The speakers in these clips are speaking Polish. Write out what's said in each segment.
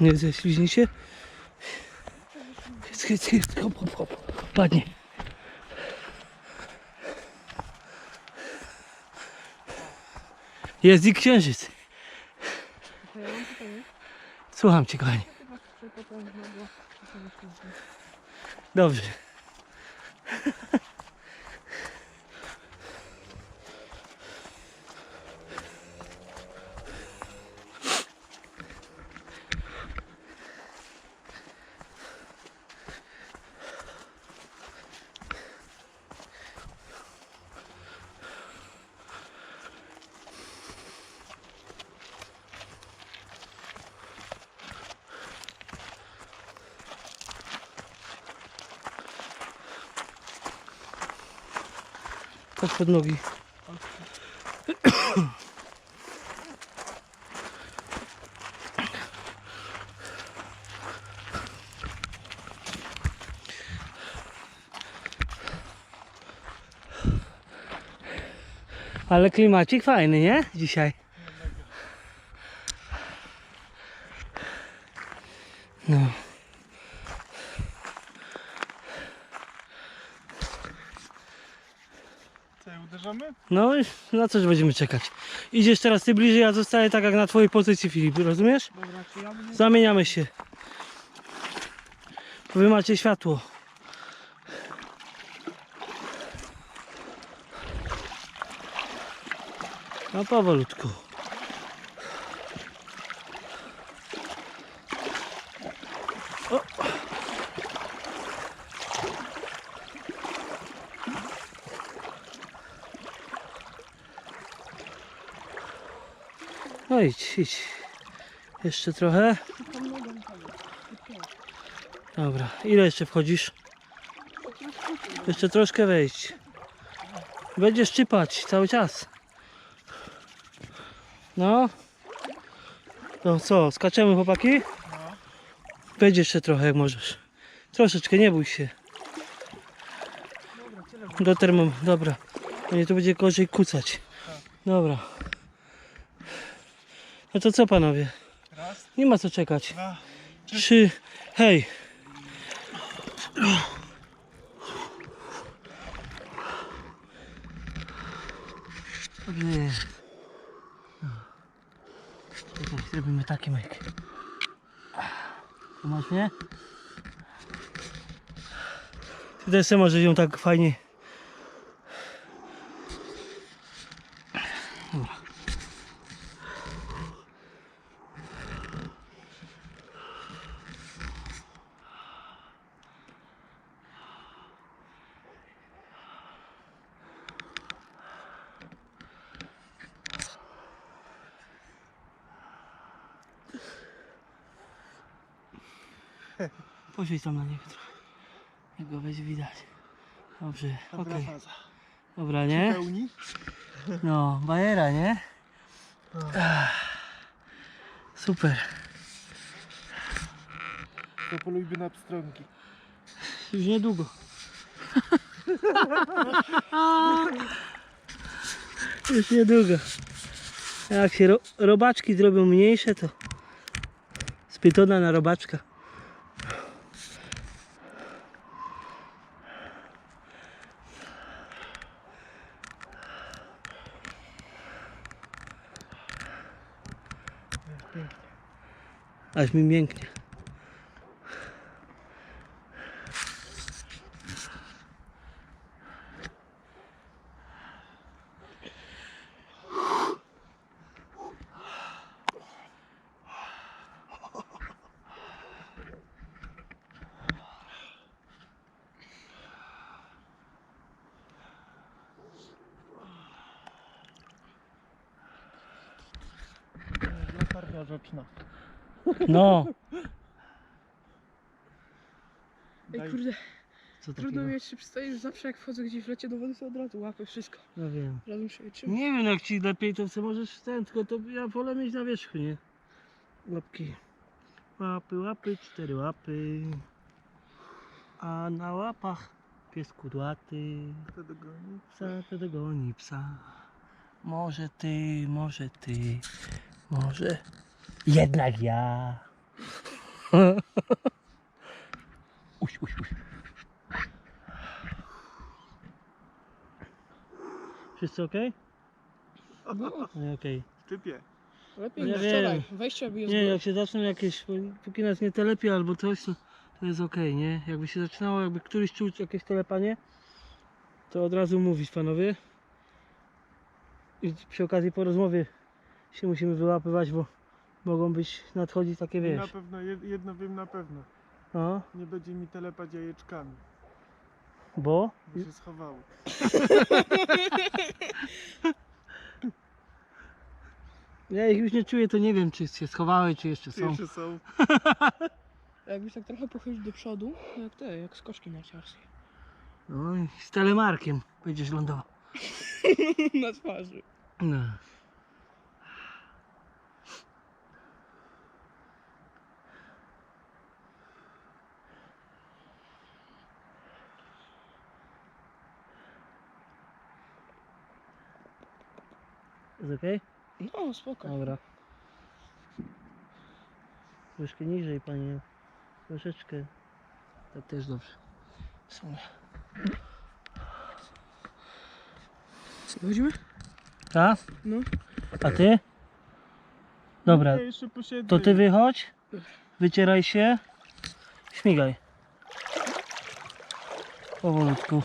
Nie ześliźnij się. Hyc, hyc, hyc, hop, hop, hop. Ładnie. Jest i księżyc. Słucham cię, się Dobrze. Chodź pod nogi. Ale klimacik fajny, nie? Dzisiaj. No. No i na coś będziemy czekać. Idziesz teraz ty bliżej, ja zostaję tak jak na twojej pozycji Filip, rozumiesz? Dobra, czy ja bym... Zamieniamy się. Wy macie światło. No powolutku. Idź, idź. Jeszcze trochę. Dobra, ile jeszcze wchodzisz? Jeszcze troszkę wejść. Będziesz czypać cały czas. No. To co, skaczemy chłopaki? Wejdź jeszcze trochę jak możesz. Troszeczkę, nie bój się. Do termom, dobra. Nie to będzie gorzej kucać. Dobra. No to co panowie? Raz, Nie ma co czekać. dwa, Trzy. Hej. Nie. Czekaj, zrobimy taki myk. Masz mnie? Ty też sobie możesz ją tak fajnie. Poświeć tam na niego trochę. Jak go będzie widać. Dobrze, dobra okej. faza. Dobra, nie? Pełni? No, bajera, nie? Ach, Super. To polujby na pstrągi. Już niedługo. Już niedługo. Jak się ro robaczki zrobią mniejsze, to z pytona na robaczka. Aż mi mięknie. Latarnia. No. Ej Daj- kurde, Co trudno takiego? mi się przystoić, zawsze jak wchodzę gdzieś w lecie do wody, to od razu łapę wszystko. No wiem. Od razu muszę wytrzymać. Nie wiem jak ci lepiej to co możesz ten, tylko to ja wolę mieć na wierzchu, nie? Łapki. Łapy, łapy, cztery łapy. A na łapach pies kudłaty. Kto dogoni? Psa to dogoni psa. Może ty, może ty, może jednak ja. Uś, uś, uś. Wszyscy ok? No, Okej. Szczypie. lepiej Nie niż wiem. wczoraj. Wejście by Nie, jak się zaczną jakieś, póki nas nie telepie albo coś, to, to jest ok, nie? Jakby się zaczynało, jakby któryś czuł jakieś telepanie, to od razu mówić panowie. I przy okazji po rozmowie się musimy wyłapywać, bo mogą być, nadchodzić takie I na wiesz. pewno, jed- jedno wiem na pewno. No, Nie będzie mi telepać jajeczkami, bo bo się schowały. ja ich już nie czuję, to nie wiem czy się schowały, czy jeszcze są. Jeszcze są. Jakbyś tak trochę pochylił do przodu, no jak te, jak skoczki narciarskie. No i z telemarkiem będziesz lądował. Na twarzy. No. Jest okej? No, spoko. Dobra. Troszkę niżej, panie. Troszeczkę. Tak też dobrze. W sumie. Wychodzimy? Tak? No. A ty? Dobra, Ja jeszcze posiedzę. to ty wychodź. Wycieraj się. Śmigaj. Powolutku.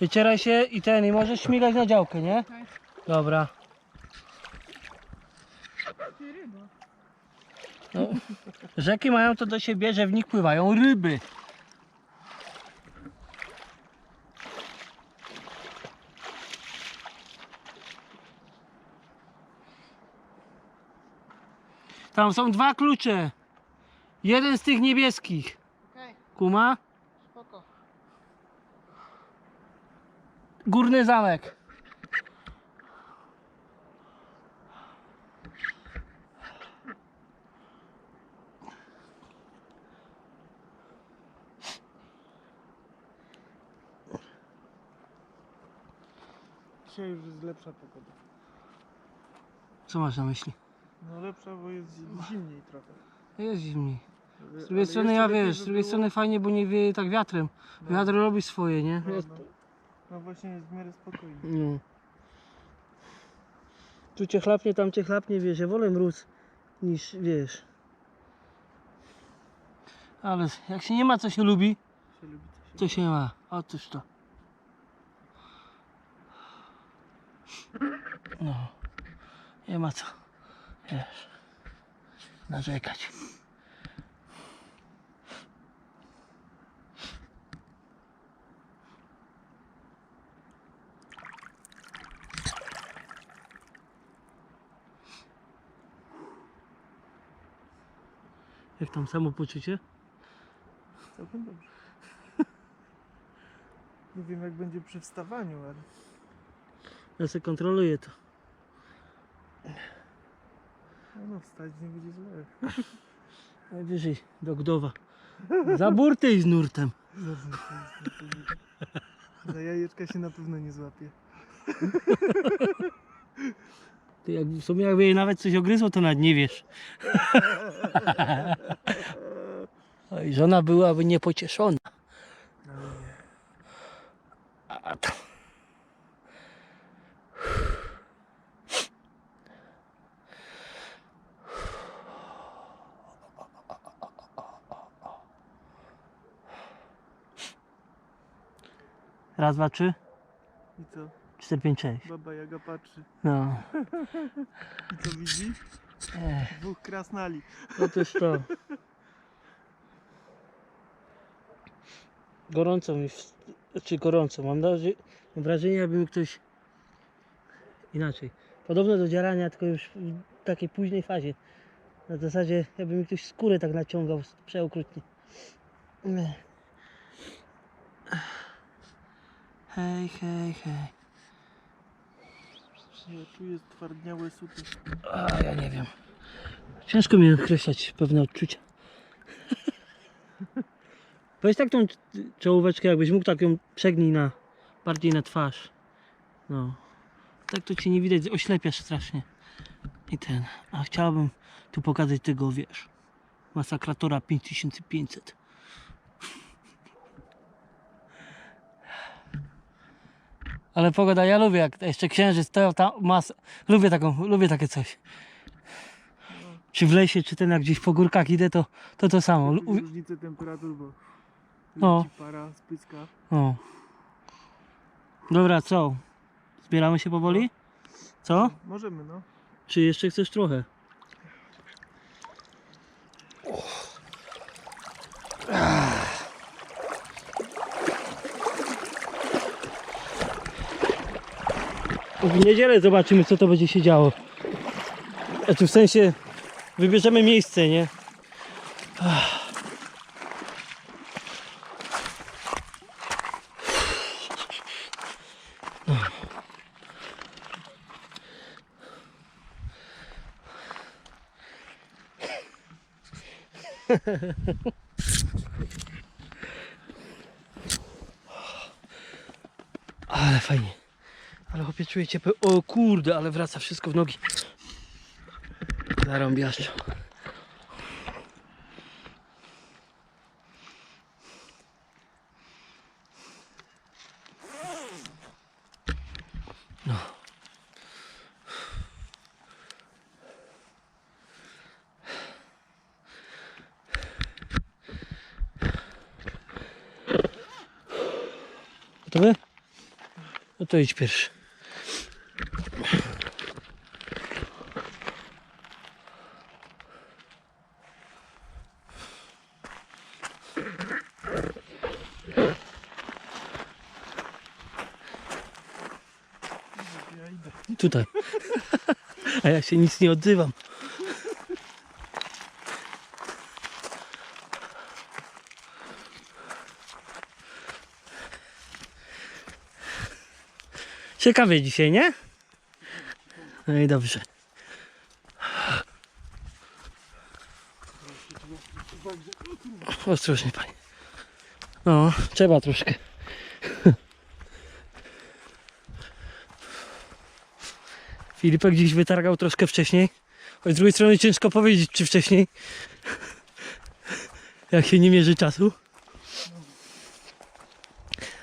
Wycieraj się i ten, i możesz śmigać na działkę, nie? Tak. Dobra. Ryba. No, rzeki mają to do siebie, że w nich pływają ryby. Tam są dwa klucze. Jeden z tych niebieskich. Kuma? spoko. Górny zamek. Dzisiaj już jest lepsza pogoda. Co masz na myśli? No lepsza, bo jest zi- zimniej trochę. Jest zimniej. Z drugiej strony ja wiesz, z drugiej strony fajnie, bo nie wieje tak wiatrem. No, Wiatr robi swoje, nie? no, no. no właśnie jest w miarę spokojnie. No. Tu cię chlapnie, tam cię chlapnie, wiesz, ja wolę mróz niż, wiesz. Ale jak się nie ma, co się lubi, Się lubi coś. to się ma. Otóż to. No. Nie ma co, wiesz, narzekać. Jak tam samopoczucie? Całkiem dobrze. Nie wiem jak będzie przy wstawaniu, ale Ja sobie kontroluję to. no, no wstać nie będzie źle. Najwyżej do Gdowa. Za burty i z nurtem. Za jajeczka się na pewno nie złapie. Ty jak, w sumie jakby jej nawet coś ogryzło, to nawet nie wiesz. Oj, żona byłaby niepocieszona. No. A to... Raz, dwa, trzy, I co? cztery, pięć, sześć. Baba Jaga patrzy. No. I co widzi? Ech, Dwóch krasnali. otóż to. Gorąco mi, w... czy gorąco, mam, wraże- mam wrażenie, jakby mi ktoś inaczej. Podobno do dzierania, tylko już w takiej późnej fazie. Na zasadzie, jakby mi ktoś skórę tak naciągał przeokrutnie. Ech. Hej, hej, hej. Ja czuję stwardniałe suty. A ja nie wiem. Ciężko mi określać pewne odczucia. Weź tak tą czołóweczkę, jakbyś mógł tak ją przegnij na bardziej na twarz. No. Tak to cię nie widać, oślepiasz strasznie. I ten. A chciałbym tu pokazać tego, wiesz. Masakratora 5500. Ale pogoda, ja lubię jak jeszcze księżyc, to ta masa, lubię taką, lubię takie coś. Czy w lesie, czy ten jak gdzieś po górkach idę, to to, to samo. Lu- Różnice temperatur, bo No. para, spyska. O. Dobra, co? Zbieramy się powoli? Co? Możemy, no. Czy jeszcze chcesz trochę? W niedzielę zobaczymy, co to będzie się działo. Znaczy w sensie wybierzemy miejsce, nie? Ale fajnie. Ale chłopie czuję ciepło. O kurde, ale wraca wszystko w nogi. Zarąbiaszczo. No. Gotowy? No to idź pierwszy. Idę. Tutaj. A ja się nic nie odzywam. Ciekawie dzisiaj, nie? No i dobrze. Ostrożnie, panie. No, trzeba troszkę. Filipek gdzieś wytargał troszkę wcześniej. Choć z drugiej strony ciężko powiedzieć, czy wcześniej. Jak się nie mierzy czasu.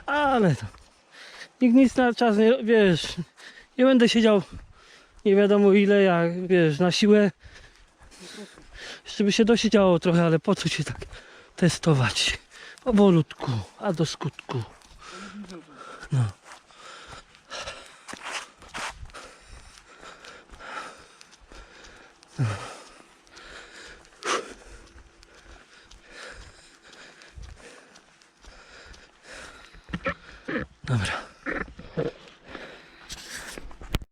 Ale to. Nikt nic na czas nie, wiesz, nie będę siedział nie wiadomo ile, jak wiesz, na siłę. Jeszcze by się dosiedziało trochę, ale po co się tak testować? Powolutku, a do skutku. No. Dobra.